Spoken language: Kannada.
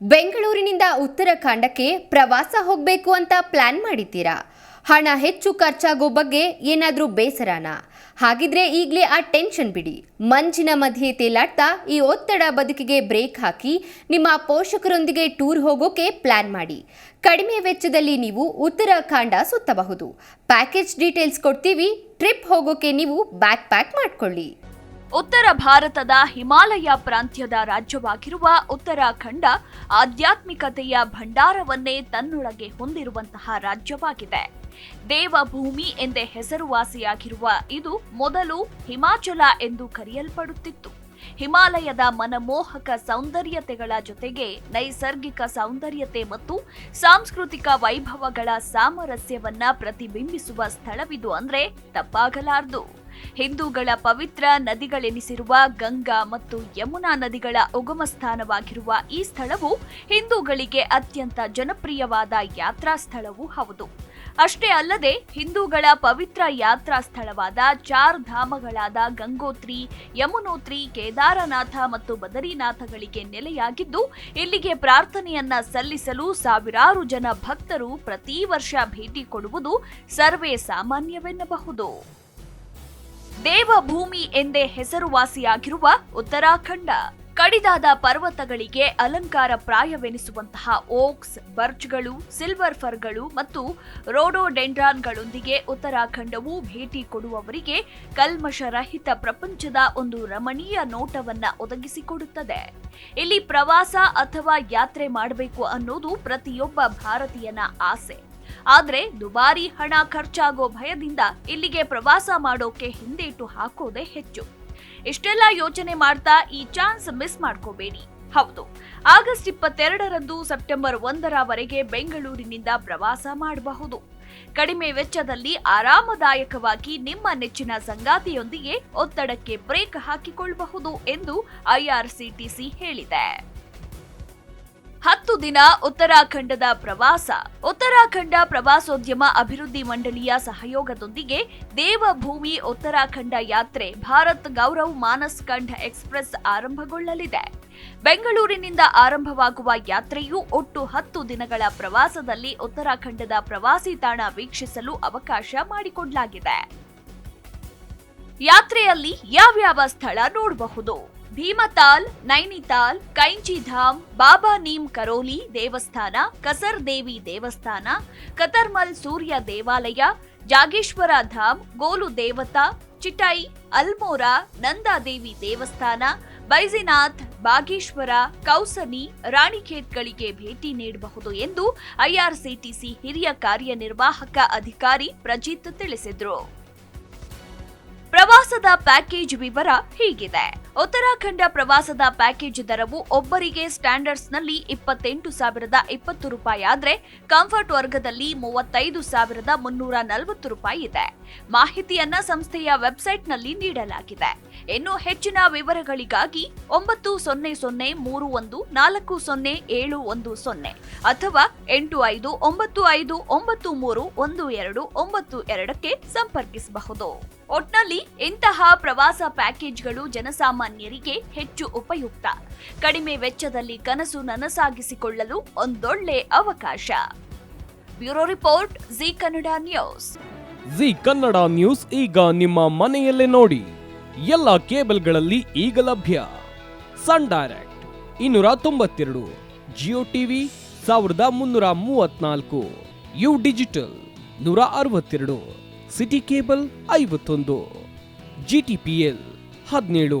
ಬೆಂಗಳೂರಿನಿಂದ ಉತ್ತರಾಖಂಡಕ್ಕೆ ಪ್ರವಾಸ ಹೋಗಬೇಕು ಅಂತ ಪ್ಲಾನ್ ಮಾಡಿದ್ದೀರಾ? ಹಣ ಹೆಚ್ಚು ಖರ್ಚಾಗೋ ಬಗ್ಗೆ ಏನಾದರೂ ಬೇಸರನಾ? ಹಾಗಿದ್ರೆ ಈಗಲೇ ಆ ಟೆನ್ಷನ್ ಬಿಡಿ. ಮಂಜಿನ ಮಧ್ಯೆ ತೇಲಾಡ್ತಾ ಈ ಒತ್ತಡ ಬದುಕಿಗೆ ಬ್ರೇಕ್ ಹಾಕಿ ನಿಮ್ಮ ಪೋಷಕರೊಂದಿಗೆ ಟೂರ್ ಹೋಗೋಕೆ ಪ್ಲಾನ್ ಮಾಡಿ. ಕಡಿಮೆ ವೆಚ್ಚದಲ್ಲಿ ನೀವು ಉತ್ತರಾಖಂಡ ಸುತ್ತಬಹುದು. ಪ್ಯಾಕೇಜ್ ಡೀಟೇಲ್ಸ್ ಕೊಡ್ತೀವಿ. ಟ್ರಿಪ್ ಹೋಗೋಕೆ ನೀವು ಬ್ಯಾಕ್ ಪ್ಯಾಕ್ ಮಾಡ್ಕೊಳ್ಳಿ. ಉತ್ತರ ಭಾರತದ ಹಿಮಾಲಯ ಪ್ರಾಂತ್ಯದ ರಾಜ್ಯವಾಗಿರುವ ಉತ್ತರಾಖಂಡ ಆಧ್ಯಾತ್ಮಿಕತೆಯ ಭಂಡಾರವನ್ನೇ ತನ್ನೊಳಗೆ ಹೊಂದಿರುವಂತಹ ರಾಜ್ಯವಾಗಿದೆ. ದೇವಭೂಮಿ ಎಂದೇ ಹೆಸರುವಾಸಿಯಾಗಿರುವ ಇದು ಮೊದಲು ಹಿಮಾಚಲ ಎಂದು ಕರೆಯಲ್ಪಡುತ್ತಿತ್ತು. ಹಿಮಾಲಯದ ಮನಮೋಹಕ ಸೌಂದರ್ಯತೆಗಳ ಜೊತೆಗೆ ನೈಸರ್ಗಿಕ ಸೌಂದರ್ಯತೆ ಮತ್ತು ಸಾಂಸ್ಕೃತಿಕ ವೈಭವಗಳ ಸಾಮರಸ್ಯವನ್ನ ಪ್ರತಿಬಿಂಬಿಸುವ ಸ್ಥಳವಿದು ಅಂದ್ರೆ ತಪ್ಪಾಗಲಾರದು. ಹಿಂದೂಗಳ ಪವಿತ್ರ ನದಿಗಳೆನಿಸಿರುವ ಗಂಗಾ ಮತ್ತು ಯಮುನಾ ನದಿಗಳ ಉಗಮ ಸ್ಥಾನವಾಗಿರುವ ಈ ಸ್ಥಳವು ಹಿಂದೂಗಳಿಗೆ ಅತ್ಯಂತ ಜನಪ್ರಿಯವಾದ ಯಾತ್ರಾ ಸ್ಥಳವೂ ಹೌದು. ಅಷ್ಟೇ ಅಲ್ಲದೆ ಹಿಂದೂಗಳ ಪವಿತ್ರ ಯಾತ್ರಾ ಸ್ಥಳವಾದ ಚಾರ್ ಧಾಮಗಳಾದ ಗಂಗೋತ್ರಿ, ಯಮುನೋತ್ರಿ, ಕೇದಾರನಾಥ ಮತ್ತು ಬದರಿನಾಥಗಳಿಗೆ ನೆಲೆಯಾಗಿದ್ದು, ಇಲ್ಲಿಗೆ ಪ್ರಾರ್ಥನೆಯನ್ನ ಸಲ್ಲಿಸಲು ಸಾವಿರಾರು ಜನ ಭಕ್ತರು ಪ್ರತಿ ವರ್ಷ ಭೇಟಿ ಕೊಡುವುದು ಸರ್ವೇ ಸಾಮಾನ್ಯವೆನ್ನಬಹುದು. ದೇವಭೂಮಿ ಎಂದೇ ಹೆಸರುವಾಸಿಯಾಗಿರುವ ಉತ್ತರಾಖಂಡ. ಕಡಿದಾದ ಪರ್ವತಗಳಿಗೆ ಅಲಂಕಾರ ಪ್ರಾಯವೆನಿಸುವಂತಹ ಓಕ್ಸ್ ಬರ್ಚ್ಗಳು ಸಿಲ್ವರ್ ಫರ್ಗಳು ಮತ್ತು ರೋಡೋಡೆಂಡ್ರಾನ್ಗಳೊಂದಿಗೆ ಉತ್ತರಾಖಂಡವು ಭೇಟಿ ಕೊಡುವವರಿಗೆ ಕಲ್ಮಶರಹಿತ ಪ್ರಪಂಚದ ಒಂದು ರಮಣೀಯ ನೋಟವನ್ನ ಒದಗಿಸಿಕೊಡುತ್ತದೆ. ಇಲ್ಲಿ ಪ್ರವಾಸ ಅಥವಾ ಯಾತ್ರೆ ಮಾಡಬೇಕು ಅನ್ನೋದು ಪ್ರತಿಯೊಬ್ಬ ಭಾರತೀಯನ ಆಸೆ. ಆದ್ರೆ ದುಬಾರಿ ಹಣ ಖರ್ಚಾಗೋ ಭಯದಿಂದ ಇಲ್ಲಿಗೆ ಪ್ರವಾಸ ಮಾಡೋಕೆ ಹಿಂದೇಟು ಹಾಕೋದೇ ಹೆಚ್ಚು. ಇಷ್ಟೆಲ್ಲ ಯೋಚನೆ ಮಾಡ್ತಾ ಈ ಚಾನ್ಸ್ ಮಿಸ್ ಮಾಡ್ಕೋಬೇಡಿ. ಹೌದು. ಆಗಸ್ಟ್ ಇಪ್ಪತ್ತೆರಡರಂದು ಸೆಪ್ಟೆಂಬರ್ ಒಂದರವರೆಗೆ ಬೆಂಗಳೂರಿನಿಂದ ಪ್ರವಾಸ ಮಾಡಬಹುದು. ಕಡಿಮೆ ವೆಚ್ಚದಲ್ಲಿ ಆರಾಮದಾಯಕವಾಗಿ ನಿಮ್ಮ ನೆಚ್ಚಿನ ಸಂಗಾತಿಯೊಂದಿಗೆ ಒತ್ತಡಕ್ಕೆ ಬ್ರೇಕ್ ಹಾಕಿಕೊಳ್ಳಬಹುದು ಎಂದು ಐಆರ್ಸಿಟಿಸಿ ಹೇಳಿದೆ. ಹತ್ತು ದಿನ ಉತ್ತರಾಖಂಡದ ಪ್ರವಾಸ. ಉತ್ತರಾಖಂಡ ಪ್ರವಾಸೋದ್ಯಮ ಅಭಿವೃದ್ಧಿ ಮಂಡಳಿಯ ಸಹಯೋಗದೊಂದಿಗೆ ದೇವಭೂಮಿ ಉತ್ತರಾಖಂಡ ಯಾತ್ರೆ ಭಾರತ್ ಗೌರವ್ ಮಾನಸ್ ಎಕ್ಸ್ಪ್ರೆಸ್ ಆರಂಭಗೊಳ್ಳಲಿದೆ. ಬೆಂಗಳೂರಿನಿಂದ ಆರಂಭವಾಗುವ ಯಾತ್ರೆಯು ಒಟ್ಟು ಹತ್ತು ದಿನಗಳ ಪ್ರವಾಸದಲ್ಲಿ ಉತ್ತರಾಖಂಡದ ಪ್ರವಾಸಿ ತಾಣ ವೀಕ್ಷಿಸಲು ಅವಕಾಶ ಮಾಡಿಕೊಡಲಾಗಿದೆ. ಯಾತ್ರೆಯಲ್ಲಿ ಯಾವ್ಯಾವ ಸ್ಥಳ ನೋಡಬಹುದು? ಭೀಮತಾಲ್, ನೈನಿತಾಲ್, ಕೈಂಚಿಧಾಮ್, ಬಾಬಾ ನೀಮ್ ಕರೋಲಿ ದೇವಸ್ಥಾನ, ಕಸರ್ ದೇವಿ ದೇವಸ್ಥಾನ, ಕತರ್ಮಲ್ ಸೂರ್ಯ ದೇವಾಲಯ, ಜಾಗೇಶ್ವರ ಧಾಮ್, ಗೋಲು ದೇವತಾ, ಚಿಟೈ, ಅಲ್ಮೋರಾ ನಂದಾದೇವಿ ದೇವಸ್ಥಾನ ಬೈಜಿನಾಥ್ ಬಾಗೇಶ್ವರ, ಕೌಸನಿ, ರಾಣಿಖೇತ್ಗಳಿಗೆ ಭೇಟಿ ನೀಡಬಹುದು ಎಂದು ಐಆರ್ಸಿಟಿಸಿ ಹಿರಿಯ ಕಾರ್ಯನಿರ್ವಾಹಕ ಅಧಿಕಾರಿ ಪ್ರಜಿತ್ ತಿಳಿಸಿದರು. ಪ್ರವಾಸದ ಪ್ಯಾಕೇಜ್ ವಿವರ ಹೀಗಿದೆ. ಉತ್ತರಾಖಂಡ ಪ್ರವಾಸದ ಪ್ಯಾಕೇಜ್ ದರವು ಒಬ್ಬರಿಗೆ ಸ್ಟ್ಯಾಂಡರ್ಡ್ಸ್ನಲ್ಲಿ ಇಪ್ಪತ್ತೆಂಟು ಸಾವಿರದ ಇಪ್ಪತ್ತು ರೂಪಾಯಿ ಆದರೆ ಕಂಫರ್ಟ್ ವರ್ಗದಲ್ಲಿ ಮೂವತ್ತೈದು ಸಾವಿರದ ಮುನ್ನೂರ ನಲವತ್ತು ರೂಪಾಯಿ ಇದೆ. ಮಾಹಿತಿಯನ್ನ ಸಂಸ್ಥೆಯ ವೆಬ್ಸೈಟ್ನಲ್ಲಿ ನೀಡಲಾಗಿದೆ. ಇನ್ನು ಹೆಚ್ಚಿನ ವಿವರಗಳಿಗಾಗಿ ಒಂಬತ್ತು ಸೊನ್ನೆ ಸೊನ್ನೆ ಮೂರು ಒಂದು ನಾಲ್ಕು ಸೊನ್ನೆ ಏಳು ಒಂದು ಸೊನ್ನೆ ಅಥವಾ ಎಂಟು ಐದು ಒಂಬತ್ತು ಐದು ಒಂಬತ್ತು ಮೂರು ಒಂದು ಎರಡು ಒಂಬತ್ತು ಎರಡಕ್ಕೆ ಸಂಪರ್ಕಿಸಬಹುದು. ಒಟ್ನಲ್ಲಿ ಇಂತಹ ಪ್ರವಾಸ ಪ್ಯಾಕೇಜ್ಗಳು ಜನಸಾಮಾನ್ಯರಿಗೆ ಹೆಚ್ಚು ಉಪಯುಕ್ತ. ಕಡಿಮೆ ವೆಚ್ಚದಲ್ಲಿ ಕನಸು ನನಸಾಗಿಸಿಕೊಳ್ಳಲು ಒಂದೊಳ್ಳೆ ಅವಕಾಶ. Bureau report, Zee Kannada news. Zee Kannada news ಈಗ ನಿಮ್ಮ ಮನೆಯಲ್ಲೇ ನೋಡಿ. ಎಲ್ಲ ಕೇಬಲ್ಗಳಲ್ಲಿ ಈಗ ಲಭ್ಯ. ಸನ್ ಡೈರೆಕ್ಟ್ ಇನ್ನೂರ ತೊಂಬತ್ತೆರಡು, ಜಿಯೋ ಟಿವಿ ಸಾವಿರದ ಮುನ್ನೂರ ಮೂವತ್ನಾಲ್ಕು, ಯು ಡಿಜಿಟಲ್ ನೂರ ಅರವತ್ತೆರಡು, ಸಿಟಿ ಕೇಬಲ್ ಐವತ್ತೊಂದು, ಜಿ ಟಿ ಪಿ ಎಲ್ ಹದಿನೇಳು.